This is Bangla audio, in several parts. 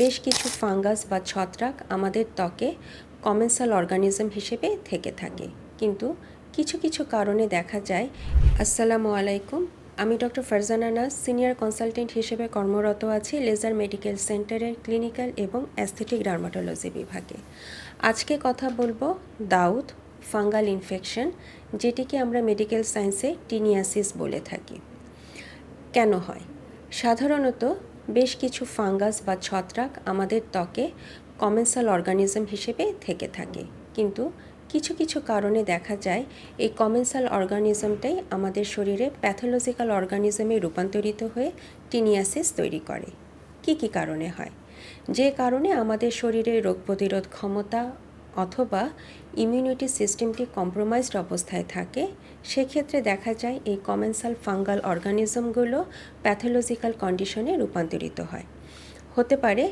বেশ কিছু ফাঙ্গাস বা ছত্রাক আমাদের ত্বকে কমেন্সাল অর্গানিজম হিসেবে থেকে থাকে। কিন্তু কিছু কিছু কারণে দেখা যায়, আসসালামু আলাইকুম, আমি ডক্টর ফারজানা নাস সিনিয়র কনসালটেন্ট হিসেবে কর্মরত আছি লেজার মেডিকেল সেন্টারের ক্লিনিক্যাল এবং অ্যাস্থেটিক ডার্মাটোলজি বিভাগে। আজকে কথা বলব দাউদ ফাঙ্গাল ইনফেকশন যেটিকে আমরা মেডিকেল সায়েন্সে টিনিয়াসিস বলে থাকি। কেন হয়? সাধারণত বেশ কিছু ফাঙ্গাস বা ছত্রাক আমাদের ত্বকে কমেন্সাল অর্গানিজম হিসেবে থেকে থাকে। কিন্তু কিছু কিছু কারণে দেখা যায় এই কমেন্সাল অর্গানিজমটাই আমাদের শরীরে প্যাথোলজিক্যাল অর্গানিজমে রূপান্তরিত হয়ে টিনিয়াসিস তৈরি করে। কি কি কারণে হয়? যে কারণে আমাদের শরীরে রোগ প্রতিরোধ ক্ষমতা অথবা ইমিউনিটি সিস্টেমটি কম্প্রোমাইজড অবস্থায় থাকে, সেক্ষেত্রে দেখা যায় এই কমেন্সাল ফাঙ্গাল অর্গানিজমগুলো প্যাথোলজিক্যাল কন্ডিশনে রূপান্তরিত হয়। হতে পারে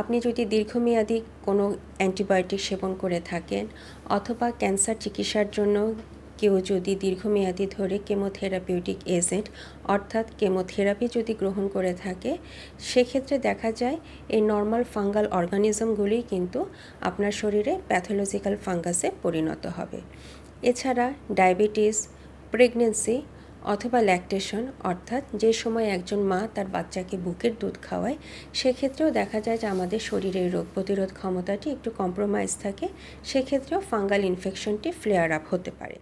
আপনি যদি দীর্ঘমেয়াদী কোনো অ্যান্টিবায়োটিক সেবন করে থাকেন অথবা ক্যান্সার চিকিৎসার জন্য কেউ যদি দীর্ঘমেয়াদী ধরে কেমোথেরাপিউটিক এজেন্ট, অর্থাৎ কেমোথেরাপি যদি গ্রহণ করে থাকে, সেক্ষেত্রে দেখা যায় এই নর্মাল ফাঙ্গাল অর্গানিজমগুলি কিন্তু আপনার শরীরে প্যাথোলজিক্যাল ফাঙ্গাসে পরিণত হবে। এছাড়া ডায়াবেটিস, প্রেগনেন্সি অথবা ল্যাকটেশন, অর্থাৎ যে সময় একজন মা তার বাচ্চাকে বুকের দুধ খাওয়ায়, সেক্ষেত্রেও দেখা যায় যে আমাদের শরীরের রোগ প্রতিরোধ ক্ষমতাটি একটু কম্প্রোমাইজ থাকে, সেক্ষেত্রেও ফাঙ্গাল ইনফেকশনটি ফ্লেয়ার আপ হতে পারে।